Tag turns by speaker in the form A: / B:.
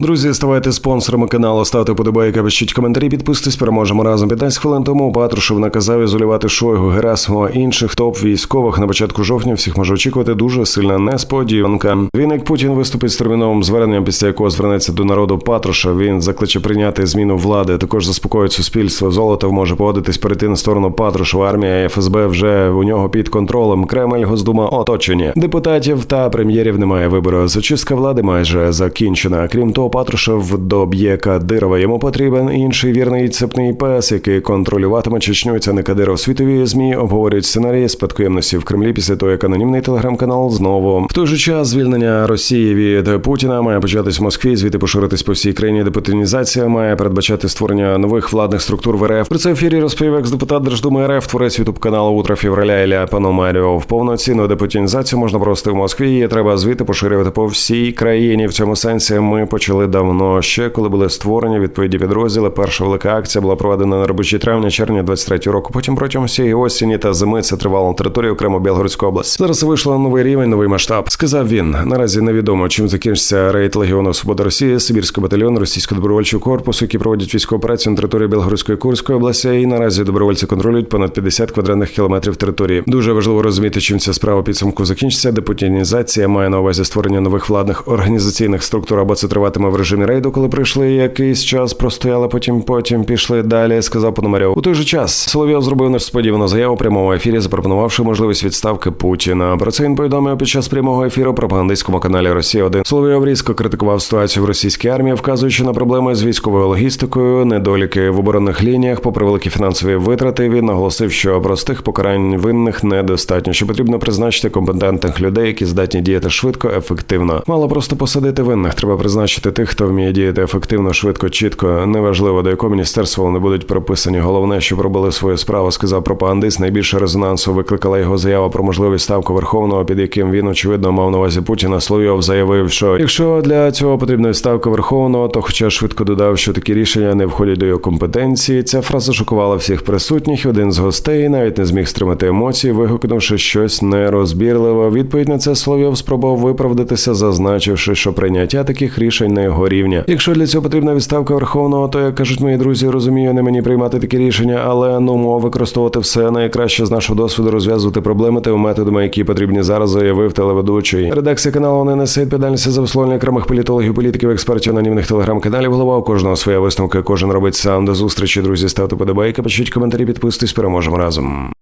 A: Друзі, ставайте спонсорами каналу, ставте подобайки, пишіть коментарі, підписуйтесь, переможемо разом. 15 хвилин тому Патрушев наказав ізолювати Шойгу, Герасимова, інших топ військових на початку жовтня. Всіх може очікувати дуже сильна несподіванка. Він як Путін виступить з терміновим зверненням, після якого звернеться до народу Патрушев. Він закличе прийняти зміну влади. Також заспокоїть суспільство. Золотов може погодитись перейти на сторону Патрушева. Армія ФСБ вже у нього під контролем. Кремль, Госдума оточені. Депутатів та прем'єрів немає вибору. Зачистка влади майже закінчена. Крім того, Патрушев доб'є Кадирова. Йому потрібен інший вірний цепний пес, який контролюватиме Чечню. Це не Кадиров. Світові змі обговорюють сценарії спадкоємності в Кремлі після того, як анонімний телеграм-канал знову в той же час звільнення Росії від Путіна має початись в Москві. Звідти поширитись по всій країні. Депутинізація має передбачати створення нових владних структур в РФ. Про це ефірі розповів екс-депутат Держдуми РФ, творець ютуб каналу Утро февраля Ілля Пономаріо. Повноцінну депутинізацію можна провести в Москві. Її треба звідти поширювати по всій країні. В цьому сенсі ми почали давно ще, коли були створені відповідні підрозділи. Перша велика акція була проведена на робочі травня, червня 23 року. Потім протягом всієї осені та зими це тривало на території окремо Білгородської області. Зараз вийшло новий рівень, новий масштаб. Сказав він. Наразі невідомо, чим закінчиться рейд Легіону Свобода Росії, Сибірський батальйон, російського добровольчого корпусу, які проводять військову операцію на території Білгородської Курської області. І наразі добровольці контролюють понад 50 квадратних кілометрів території. Дуже важливо розуміти, чим ця справа підсумку закінчиться. Депутінізація має на увазі створення нових владних організаційних структур, або це триватиме в режимі рейду, коли прийшли якийсь час, простояли, потім потім пішли далі. Сказав Пономарьов. У той же час Соловйов зробив несподівану заяву у прямому ефірі, запропонувавши можливість відставки Путіна. Про це він повідомив під час прямого ефіру пропагандистському каналі Росія 1 Соловйов різко критикував ситуацію в російській армії, вказуючи на проблеми з військовою логістикою, недоліки в оборонних лініях, попри великі фінансові витрати. Він наголосив, що простих покарань винних недостатньо, що потрібно призначити компетентних людей, які здатні діяти швидко, ефективно. Мало просто посадити винних. Треба призначити тих, хто вміє діяти ефективно, швидко, чітко. Неважливо до якого міністерства вони будуть прописані. Головне, щоб робили свою справу, сказав пропагандист. Найбільше резонансу викликала його заява про можливість ставку верховного, під яким він очевидно мав на увазі Путіна. Словйов заявив, що якщо для цього потрібна відставка верховного, то хоча швидко додав, що такі рішення не входять до його компетенції. Ця фраза шокувала всіх присутніх. Один з гостей навіть не зміг стримати емоції, вигукнувши щось нерозбірливе. Відповідь на це Слов'йов спробував виправдатися, зазначивши, що прийняття таких рішень на його рівня. Якщо для цього потрібна відставка верховного, то як кажуть мої друзі, розумію, не мені приймати такі рішення, але ну мов використовувати все найкраще з нашого досвіду, розв'язувати проблеми тими методами, які потрібні зараз, заявив телеведучий. Редакція каналу не несе відповідальності за висловлення окремих політологів, політиків, експертів анонімних телеграм-каналів. Голова у кожного своя висновка, кожен робить сам. До зустрічі, друзі. Ставте подобайки, пишіть коментарі, підписуйтесь, переможемо разом.